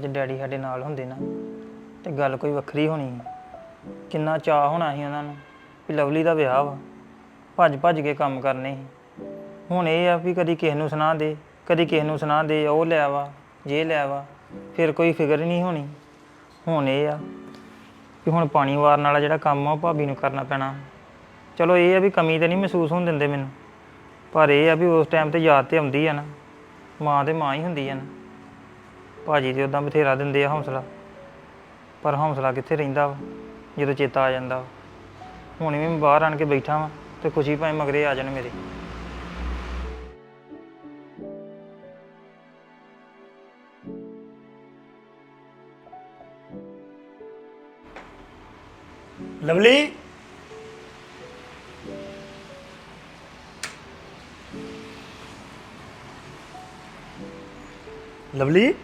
ਅੱਜ ਡੈਡੀ ਸਾਡੇ ਨਾਲ ਹੁੰਦੇ ਨਾ, ਤੇ ਗੱਲ ਕੋਈ ਵੱਖਰੀ ਹੋਣੀ ਸੀ। ਕਿੰਨਾ ਚਾਹ ਹੋਣਾ ਸੀ ਉਹਨਾਂ ਨੂੰ ਵੀ ਲਵਲੀ ਦਾ ਵਿਆਹ ਵਾ, ਭੱਜ ਭੱਜ ਕੇ ਕੰਮ ਕਰਨੇ ਸੀ। ਹੁਣ ਇਹ ਆ ਵੀ ਕਦੀ ਕਿਸੇ ਨੂੰ ਸੁਣਾ ਦੇ, ਕਦੀ ਕਿਸੇ ਨੂੰ ਸੁਣਾ ਦੇ, ਉਹ ਲੈ ਵਾ, ਜੇ ਲੈ ਵਾ, ਫਿਰ ਕੋਈ ਫਿਕਰ ਹੀ ਨਹੀਂ ਹੋਣੀ। ਹੁਣ ਇਹ ਆ ਕਿ ਹੁਣ ਪਾਣੀ ਵਾਰਨ ਵਾਲਾ ਜਿਹੜਾ ਕੰਮ ਆ, ਉਹ ਭਾਬੀ ਨੂੰ ਕਰਨਾ ਪੈਣਾ। ਚਲੋ ਇਹ ਆ ਵੀ ਕਮੀ ਤੇ ਨਹੀਂ ਮਹਿਸੂਸ ਹੋਣ ਦਿੰਦੇ ਮੈਨੂੰ, ਪਰ ਇਹ ਆ ਵੀ ਉਸ ਟਾਈਮ ਤੇ ਯਾਦ ਤੇ ਆਉਂਦੀ ਆ ਨਾ, ਮਾਂ ਤੇ ਮਾਂ ਹੀ ਹੁੰਦੀ ਆ ਨਾ। ਭਾਜੀ ਤੇ ਉਦਾਂ ਬਥੇਰਾ ਦਿੰਦੇ ਆ ਹੌਸਲਾ। ਪਰ ਹੌਸਲਾ ਕਿੱਥੇ ਰਹਿੰਦਾ ਵਾ? ਜਦੋਂ ਚੇਤਾ ਆ ਜਾਂਦਾ ਵਾ। ਹੁਣ ਵੀ ਮੈਂ ਬਾਹਰ ਆਣ ਕੇ ਬੈਠਾ ਵਾਂ ਤੇ ਖੁਸ਼ੀ ਭਾਵੇਂ ਮਗਰੇ ਆ ਜਾਣ ਮੇਰੇ। ਲਵਲੀ। ਲਵਲੀ।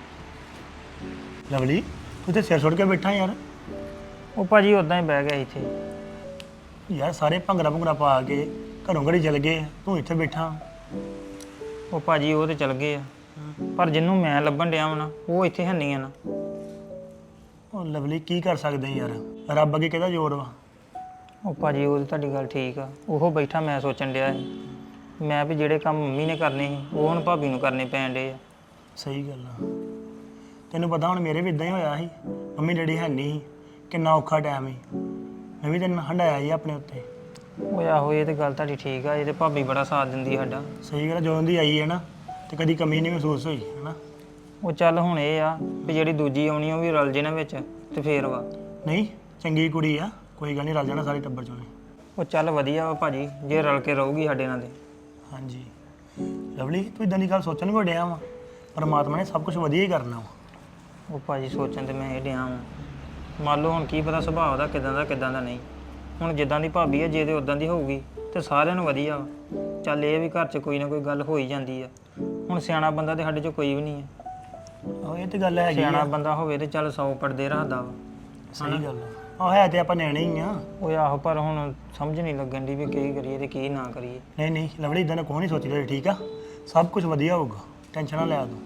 ਲਵਲੀ ਤੂੰ ਤੇ ਸਿਰ ਸੁੱਟ ਕੇ ਬੈਠਾ ਯਾਰ। ਉਹ ਭਾਜੀ ਉਦਾਂ ਹੀ ਬਹਿ ਗਿਆ ਇੱਥੇ। ਯਾਰ ਸਾਰੇ ਭੰਗੜਾ ਭੰਗੜਾ ਪਾ ਕੇ ਘਰੋਂ ਘੜੀ ਚਲ ਗਏ ਤੂੰ ਇੱਥੇ ਬੈਠਾ। ਉਹ ਭਾਜੀ ਉਹ ਤੇ ਚਲ ਗਏ ਆ। ਪਰ ਜਿੰਨੂੰ ਮੈਂ ਲੱਭਣ ਡਿਆ ਵਾਂ ਨਾ ਉਹ ਇੱਥੇ ਹੈ ਨਹੀਂ ਆ ਨਾ। ਉਹ ਲਵਲੀ ਕੀ ਕਰ ਸਕਦੇ ਯਾਰ? ਰੱਬ ਅੱਗੇ ਕਿਹਦਾ ਜ਼ੋਰ ਵਾ? ਉਹ ਭਾਜੀ ਉਹ ਤੇ ਤੁਹਾਡੀ ਗੱਲ ਠੀਕ ਆ। ਉਹ ਬੈਠਾ ਮੈਂ ਸੋਚਣ ਡਿਆ ਸੀ। ਮੈਂ ਵੀ ਜਿਹੜੇ ਕੰਮ ਮੰਮੀ ਨੇ ਕਰਨੇ ਸੀ ਉਹ ਹੁਣ ਭਾਬੀ ਨੂੰ ਕਰਨੇ ਪੈਣ ਡੇ ਆ। ਸਹੀ ਗੱਲ ਆ। ਤੈਨੂੰ ਪਤਾ ਹੁਣ ਮੇਰੇ ਵੀ ਇਦਾਂ ਹੀ ਹੋਇਆ ਸੀ। ਮੰਮੀ ਡੈਡੀ ਹੈ ਨਹੀਂ ਸੀ। ਕਿੰਨਾ ਔਖਾ ਟਾਈਮ ਸੀ। ਮੈਂ ਵੀ ਤੈਨੂੰ ਹੰਡਾਇਆ ਸੀ ਆਪਣੇ ਉੱਤੇ। ਉਹ ਆਹੋ ਇਹ ਤੇ ਗੱਲ ਤੁਹਾਡੀ ਠੀਕ ਆ ਇਹ ਤੇ ਭਾਬੀ ਬੜਾ ਸਾਥ ਦਿੰਦੀ ਆ ਸਾਡਾ। ਸਹੀ ਗੱਲ ਆ, ਜਦੋਂ ਦੀ ਆਈ ਹੈ ਨਾ ਤੇ ਕਦੀ ਕਮੀ ਨਹੀਂ ਮਹਿਸੂਸ ਹੋਈ ਹੈ ਨਾ? ਉਹ ਚੱਲ ਹੁਣ ਇਹ ਆ ਵੀ ਜਿਹੜੀ ਦੂਜੀ ਆਉਣੀ ਉਹ ਵੀ ਰਲ ਜੇ ਨਾ ਵਿੱਚ ਤੇ ਫੇਰ ਵਾ। ਨਹੀਂ ਚੰਗੀ ਕੁੜੀ ਆ ਕੋਈ ਗੱਲ ਨਹੀਂ ਰਲ ਜਾਣਾ ਸਾਰੇ ਟੱਬਰ ਚੋਂ ਨੇ ਉਹ ਚੱਲ ਵਧੀਆ ਵਾ ਭਾਜੀ ਜੇ ਰਲ ਕੇ ਰਹੂਗੀ ਸਾਡੇ ਨਾਲ ਤੇ। ਹਾਂਜੀ। ਲਵਲੀ ਤੂੰ ਇਦਾਂ ਦੀ ਗੱਲ ਸੋਚਣ ਕਿਉਂ ਡਿਆ ਵਾ। ਪਰਮਾਤਮਾ ਨੇ ਸਭ ਕੁਝ ਵਧੀਆ ਹੀ ਕਰਨਾ ਵਾ। ਉਹ ਭਾਜੀ ਸੋਚਣ ਤੇ ਮੈਂ ਇਹ ਡਿਆ ਵਾਂ। ਮੰਨ ਲਓ ਹੁਣ ਕੀ ਪਤਾ ਸੁਭਾਅ ਦਾ ਕਿਦਾਂ ਦਾ ਕਿਦਾਂ ਦਾ ਨਹੀਂ। ਹੁਣ ਜਿੱਦਾਂ ਦੀ ਭਾਬੀ ਹੈ ਜੇ ਤੇ ਉਦਾਂ ਦੀ ਹੋਊਗੀ ਤੇ ਸਾਰਿਆਂ ਨੂੰ ਵਧੀਆ ਵਾ। ਚੱਲ ਇਹ ਵੀ ਘਰ 'ਚ ਕੋਈ ਨਾ ਕੋਈ ਗੱਲ ਹੋ ਹੀ ਜਾਂਦੀ ਆ। ਹੁਣ ਸਿਆਣਾ ਬੰਦਾ ਤੇ ਸਾਡੇ 'ਚ ਕੋਈ ਵੀ ਨਹੀਂ ਆ। ਉਹ ਇਹ ਤੇ ਗੱਲ ਹੈਗੀ ਸਿਆਣਾ ਆ ਬੰਦਾ ਹੋਵੇ ਤੇ ਚੱਲ 100 ਪੜਦੇ ਰੱਖਦਾ ਵਾ। ਸਹੀ ਗੱਲ ਆ। ਹੈ ਤੇ ਆਪਾਂ ਨਿਆਣੇ ਹੀ ਆ। ਉਹ ਆਹੋ ਪਰ ਹੁਣ ਸਮਝ ਨਹੀਂ ਲੱਗਣ ਦੀ ਵੀ ਕੀ ਕਰੀਏ ਤੇ ਕੀ ਨਾ ਕਰੀਏ। ਨਹੀਂ ਨਹੀਂ ਲਵਲੀ ਇਦਾਂ ਦਾ ਕੋਈ ਨਹੀਂ ਸੋਚਦਾ ਠੀਕ ਆ? ਸਭ ਕੁਝ ਵਧੀਆ ਹੋਊਗਾ। ਟੈਨਸ਼ਨ ਨਾ ਲੈ ਤੂੰ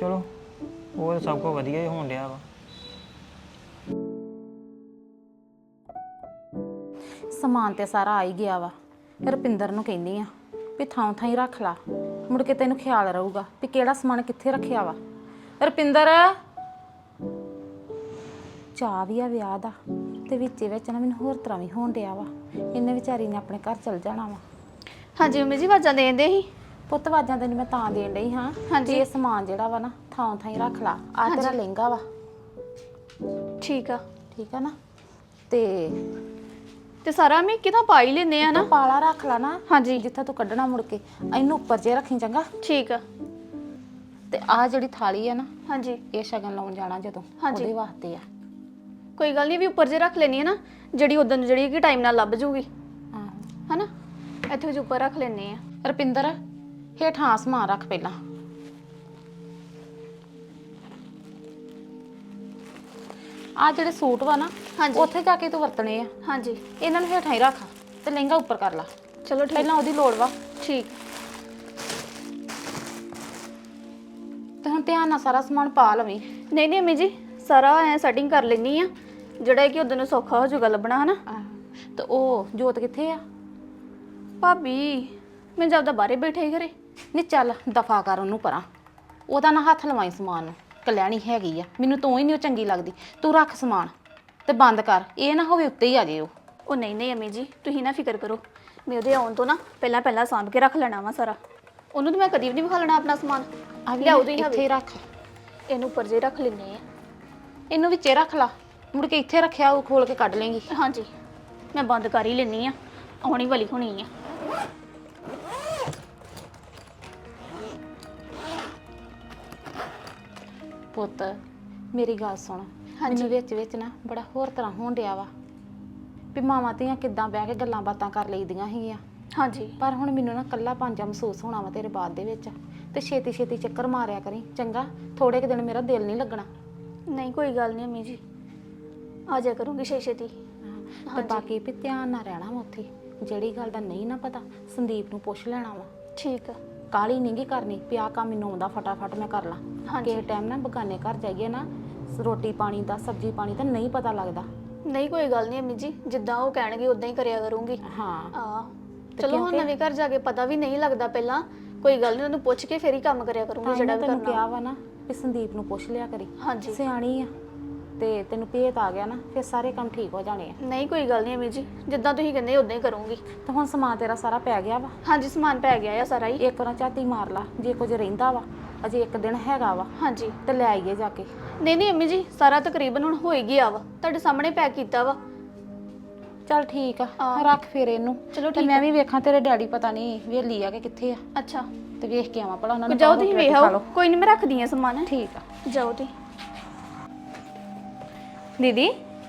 ਚਲੋ। ਉਹ ਸਭ ਕੁਝ ਵਧੀਆ ਹੀ ਹੋਣ ਡਿਆ ਵਾ। ਸਮਾਨ ਤੇ ਸਾਰਾ ਆ ਹੀ ਗਿਆ ਵਾ। ਰੁਪਿੰਦਰ ਨੂੰ ਕਹਿੰਦੀ ਆ ਵੀ ਥਾਂ ਥਾਂ ਹੀ ਰੱਖ ਲਾ। ਮੁੜ ਕੇ ਤੈਨੂੰ ਖਿਆਲ ਰਹੂਗਾ ਵੀ ਕਿਹੜਾ ਸਮਾਨ ਕਿੱਥੇ ਰੱਖਿਆ ਵਾ। ਰੁਪਿੰਦਰ! ਚਾਹ ਵੀ ਆ ਵਿਆਹ ਦਾ ਤੇ ਵਿੱਚੇ ਵਿੱਚ ਨਾ ਮੈਨੂੰ ਹੋਰ ਤਰ੍ਹਾਂ ਵੀ ਹੋਣ ਡਿਆ ਵਾ। ਇਹਨੇ ਵਿਚਾਰੀ ਨੇ ਆਪਣੇ ਘਰ ਚਲ ਜਾਣਾ ਵਾ। ਹਾਂਜੀ ਮੰਮੀ ਜੀ ਆਵਾਜ਼ਾਂ ਦੇਂਦੇ ਸੀ? ਪੁੱਤ ਵਾਜਾਂ ਤੈਨੂੰ ਮੈਂ ਤਾਂ ਦੇਣ ਡਈ ਹਾਂ। ਹਾਂਜੀ। ਵੀ ਇਹ ਸਮਾਨ ਜਿਹੜਾ ਵਾ ਨਾ ਥਾਂ ਥਾਂ ਹੀ ਰੱਖ ਲਾ। ਆ ਤੇਰਾ ਲਹਿੰਗਾ ਵਾ। ਠੀਕ ਆ। ਠੀਕ ਆ ਨਾ? ਤੇ ਤੇ ਸਾਰਾ ਮੈਂ ਕਿਦਾਂ ਪਾ ਹੀ ਲੈਨੇ ਆ ਨਾ? ਤੂੰ ਪਾਲਾ ਰੱਖ ਲਾ ਨਾ। ਹਾਂਜੀ। ਜਿੱਥੇ ਤੂੰ ਕੱਢਣਾ ਮੁੜ ਕੇ। ਇਹਨੂੰ ਉੱਪਰ ਜੇ ਰੱਖੀ ਚੰਗਾ। ਠੀਕ ਆ। ਤੇ ਆ ਜਿਹੜੀ ਥਾਲੀ ਆ ਨਾ ਹਾਂਜੀ। ਇਹ ਸ਼ਗਨ ਲਾਉਣ ਜਾਣਾ ਜਦੋਂ। ਹਾਂਜੀ। ਉਹਦੇ ਵਾਸਤੇ ਆ। ਕੋਈ ਗੱਲ ਨਹੀਂ ਵੀ ਉੱਪਰ ਜੇ ਰੱਖ ਲੈਣੀ ਆ ਨਾ ਜਿਹੜੀ ਉਦੋਂ ਜਿਹੜੀ ਕਿ ਟਾਈਮ ਨਾਲ ਲੱਭ ਜੂਗੀ। ਆਹੋ। ਹਨਾ? ਇੱਥੇ ਜੋ ਉੱਪਰ ਰੱਖ ਲੈਨੇ ਆ। ਰੁਪਿੰਦਰ ਹੇਠਾਂ ਸਮਾਨ ਰੱਖ ਪਹਿਲਾਂ। ਆ ਜਿਹੜੇ ਸੂਟ ਵਾ ਨਾ ਹਾਂਜੀ। ਉੱਥੇ ਜਾ ਕੇ ਤੂੰ ਵਰਤਣੇ ਆ। ਹਾਂਜੀ। ਇਹਨਾਂ ਨੂੰ ਹੇਠਾਂ ਹੀ ਰੱਖ ਤੇ ਲਹਿੰਗਾ ਉੱਪਰ ਕਰ ਲਾ। ਚਲੋ ਠੀਕ। ਪਹਿਲਾਂ ਉਹਦੀ ਲੋੜ ਵਾ। ਠੀਕ। ਤੇ ਹੁਣ ਧਿਆਨ ਨਾਲ ਸਾਰਾ ਸਮਾਨ ਪਾ ਲਵੀਂ। ਨਹੀਂ ਨਹੀਂ ਅੰਮੀ ਜੀ ਸਾਰਾ ਐ ਸੈਟਿੰਗ ਕਰ ਲੈਣੀ ਆ। ਜਿਹੜਾ ਕਿ ਉਦੋਂ ਨੂੰ ਸੌਖਾ ਹੋ ਜਾਊਗਾ ਲੱਭਣਾ ਹਨਾ। ਤੇ ਉਹ ਜੋਤ ਕਿੱਥੇ ਆ? ਭਾਬੀ ਮੈਂ ਜਦ ਬਾਹਰੇ ਬੈਠੇ ਹੀ ਘਰੇ। ਨਹੀਂ ਚੱਲ ਦਫਾ ਕਰ ਉਹਨੂੰ ਪਰਾਂ। ਉਹਦਾ ਨਾ ਹੱਥ ਲਵਾਈ ਸਮਾਨ ਨੂੰ ਕਲਿਆਣੀ ਹੈਗੀ ਆ। ਮੈਨੂੰ ਤੂੰ ਹੀ ਨਹੀਂ ਉਹ ਚੰਗੀ ਲੱਗਦੀ। ਤੂੰ ਰੱਖ ਸਮਾਨ ਤੇ ਬੰਦ ਕਰ ਇਹ ਨਾ ਹੋਵੇ ਉੱਤੇ ਹੀ ਆ ਜੇ ਉਹ ਉਹ ਨਹੀਂ ਨਹੀਂ ਅੰਮੀ ਜੀ ਤੁਸੀਂ ਨਾ ਫਿਕਰ ਕਰੋ। ਮੈਂ ਉਹਦੇ ਆਉਣ ਤੋਂ ਨਾ ਪਹਿਲਾਂ ਪਹਿਲਾਂ ਸਾਂਭ ਕੇ ਰੱਖ ਲੈਣਾ ਵਾ ਸਾਰਾ। ਉਹਨੂੰ ਤਾਂ ਮੈਂ ਕਦੀ ਵੀ ਨਹੀਂ ਵਿਖਾ ਲੈਣਾ ਆਪਣਾ ਸਮਾਨ। ਆ ਵੀ ਲਿਆਓ ਤੁਸੀਂ ਇੱਥੇ ਹੀ ਰੱਖ। ਇਹਨੂੰ ਉੱਪਰ ਜੇ ਰੱਖ ਲੈਨੇ ਆ। ਇਹਨੂੰ ਵਿੱਚੇ ਰੱਖ ਲਾ। ਮੁੜ ਕੇ ਇੱਥੇ ਰੱਖਿਆ ਉਹ ਖੋਲ ਕੇ ਕੱਢ ਲੇਂਗੀ ਹਾਂਜੀ। ਮੈਂ ਬੰਦ ਕਰ ਹੀ ਲੈਣੀ ਆ। ਆਉਣੀ ਵਾਲੀ ਹੋਣੀ ਆ। ਪੁੱਤ ਮੇਰੀ ਗੱਲ ਸੁਣ। ਹਾਂਜੀ। ਮੈਨੂੰ ਵਿੱਚ ਵਿੱਚ ਨਾ ਬੜਾ ਹੋਰ ਤਰ੍ਹਾਂ ਹੋਣ ਡਿਆ ਵਾ ਵੀ ਮਾਵਾਂ ਧੀਆਂ ਕਿੱਦਾਂ ਬਹਿ ਕੇ ਗੱਲਾਂ ਬਾਤਾਂ ਕਰ ਲਈਦੀਆਂ ਹੈਗੀਆਂ ਹਾਂਜੀ। ਪਰ ਹੁਣ ਮੈਨੂੰ ਨਾ ਕੱਲਾ ਪੰਜਾ ਮਹਿਸੂਸ ਹੋਣਾ ਵਾ ਤੇਰੇ ਬਾਅਦ ਦੇ ਵਿੱਚ ਤੇ ਛੇਤੀ ਛੇਤੀ ਚੱਕਰ ਮਾਰਿਆ ਕਰੀ। ਚੰਗਾ ਥੋੜੇ ਕੁ ਦਿਨ ਮੇਰਾ ਦਿਲ ਨਹੀਂ ਲੱਗਣਾ। ਨਹੀਂ ਕੋਈ ਗੱਲ ਨਹੀਂ ਅੰਮੀ ਜੀ। ਆ ਜਾ ਕਰੂੰਗੀ ਛੇ ਛੇਤੀ। ਤੇ ਬਾਕੀ ਵੀ ਧਿਆਨ ਨਾਲ ਰਹਿਣਾ ਵਾ ਉੱਥੇ। ਜਿਹੜੀ ਗੱਲ ਦਾ ਨਹੀਂ ਨਾ ਪਤਾ ਸੰਦੀਪ ਨੂੰ ਪੁੱਛ ਲੈਣਾ ਵਾ। ਠੀਕ ਆ। ਕਾਲੀ ਨਹੀਂਗੀ ਕਰਨੀ ਪਿਆ ਕੰਮ ਮੈਨੂੰ ਆਉਂਦਾ ਫਟਾਫਟ ਮੈਂ ਕਰ ਲਾਂ। ਹਾਂਜੀ। ਕਿਸੇ ਟਾਈਮ ਨਾ ਬਗਾਨੇ ਘਰ ਜਾਈਏ ਨਾ ਰੋਟੀ ਪਾਣੀ ਦਾ ਸਬਜ਼ੀ ਪਾਣੀ ਦਾ ਨਹੀਂ ਪਤਾ ਲੱਗਦਾ। ਨਹੀਂ ਕੋਈ ਗੱਲ ਨਹੀਂ ਅੰਮੀ ਜੀ ਜਿੱਦਾਂ ਉਹ ਕਹਿਣਗੇ ਉਦਾਂ ਹੀ ਕਰਿਆ ਕਰੂੰਗੀ। ਹਾਂ। ਆ ਤੇ ਚਲੋ ਹੁਣ ਕਿਉਂਕਿ- ਨਵੇਂ ਘਰ ਜਾ ਕੇ ਪਤਾ ਵੀ ਨਹੀਂ ਲੱਗਦਾ ਪਹਿਲਾਂ। ਕੋਈ ਗੱਲ ਨਹੀਂ ਉਹਨੂੰ ਪੁੱਛ ਕੇ ਫੇਰ ਹੀ ਕੰਮ ਕਰਿਆ ਕਰੂੰਗੀ ਜਿਹੜਾ ਜਿਹੜਾ ਵੀ ਤੈਨੂੰ ਕਰਨਾ। ਕਿਹਾ ਵਾ ਨਾ ਵੀ ਸੰਦੀਪ ਨੂੰ ਪੁੱਛ ਲਿਆ ਕਰੀ। ਹਾਂਜੀ। ਸਿਆਣੀ ਆ। ਤੇ ਤੈਨੂੰ ਭੇਤ ਆ ਗਿਆ ਨਾ ਫਿਰ ਸਾਰੇ ਕੰਮ ਠੀਕ ਹੋ ਜਾਣੇ ਆ। ਨਹੀਂ ਕੋਈ ਗੱਲ ਨਹੀਂ ਅੰਮੀ ਜੀ ਜਿੱਦਾਂ ਤੁਸੀਂ ਕਹਿੰਦੇ ਉਦਾਂ ਹੀ ਕਰੂੰਗੀ। ਤੇ ਹੁਣ ਸਮਾਨ ਤੇਰਾ ਸਾਰਾ ਪੈ ਗਿਆ ਵਾ। ਹਾਂਜੀ ਸਮਾਨ ਪੈ ਗਿਆ ਆ ਸਾਰਾ ਹੀ। ਇੱਕ ਵਾਰ ਝਾਤੀ ਮਾਰ ਲਾ ਜੇ ਕੁਝ ਰਹਿੰਦਾ ਵਾ ਅਜੇ ਇੱਕ ਦਿਨ ਹੈਗਾ ਵਾ। ਹਾਂਜੀ। ਤੇ ਲੈ ਆਈਏ ਜਾ ਕੇ। ਨਹੀਂ ਨਹੀਂ ਅੰਮੀ ਜੀ ਸਾਰਾ ਤਕਰੀਬਨ ਹੁਣ ਹੋ ਹੀ ਗਿਆ ਵਾ। ਤੁਹਾਡੇ ਸਾਹਮਣੇ ਪੈਕ ਕੀਤਾ ਵਾ। ਚੱਲ ਠੀਕ ਆ ਹਾਂ। ਰੱਖ ਫਿਰ ਇਹਨੂੰ। ਚਲੋ ਤੇ ਠੀਕ ਮੈਂ ਵੀ ਵੇਖਾਂ ਤੇਰੇ ਡੈਡੀ ਪਤਾ ਨਹੀਂ ਵੇਲੀ ਆ ਕਿ ਕਿੱਥੇ ਆ। ਅੱਛਾ। ਤੇ ਵੇਖ ਕੇ ਆਵਾਂ ਭਲਾ ਉਹਨਾਂ ਨੂੰ ਜਾਓ ਕਹੋ ਤੁਸੀਂ ਰੋਟੀ ਖਾ ਲਓ। ਕੋਈ ਨਹੀਂ ਮੈਂ ਰੱਖਦੀ ਆ ਸਮਾਨ। ਠੀਕ ਆ। ਜਾਓ ਤੁਸੀਂ। ਦੀਦੀ